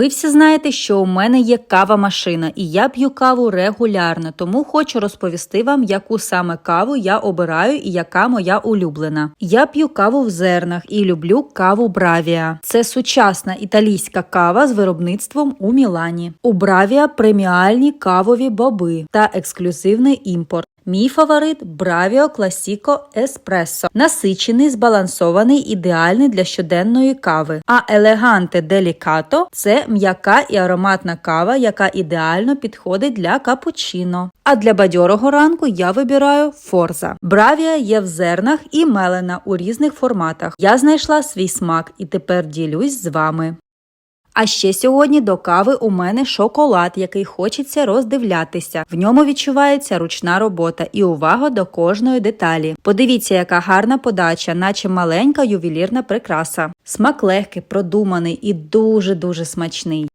Ви всі знаєте, що у мене є кава машина, і я п'ю каву регулярно, тому хочу розповісти вам, яку саме каву я обираю і яка моя улюблена. Я п'ю каву в зернах і люблю каву Бравія. Це сучасна італійська кава з виробництвом у Мілані. У Бравія преміальні кавові боби та ексклюзивний імпорт. Мій фаворит Бравіо Класіко Еспресо. Насичений, збалансований, ідеальний для щоденної кави. А Елеганте Делікато це м'яка і ароматна кава, яка ідеально підходить для капучино. А для бадьорого ранку я вибираю Форза. Бравія є в зернах і мелена у різних форматах. Я знайшла свій смак і тепер ділюсь з вами. А ще сьогодні до кави у мене шоколад, який хочеться роздивлятися. В ньому відчувається ручна робота і увага до кожної деталі. Подивіться, яка гарна подача, наче маленька ювелірна прикраса. Смак легкий, продуманий і дуже дуже смачний.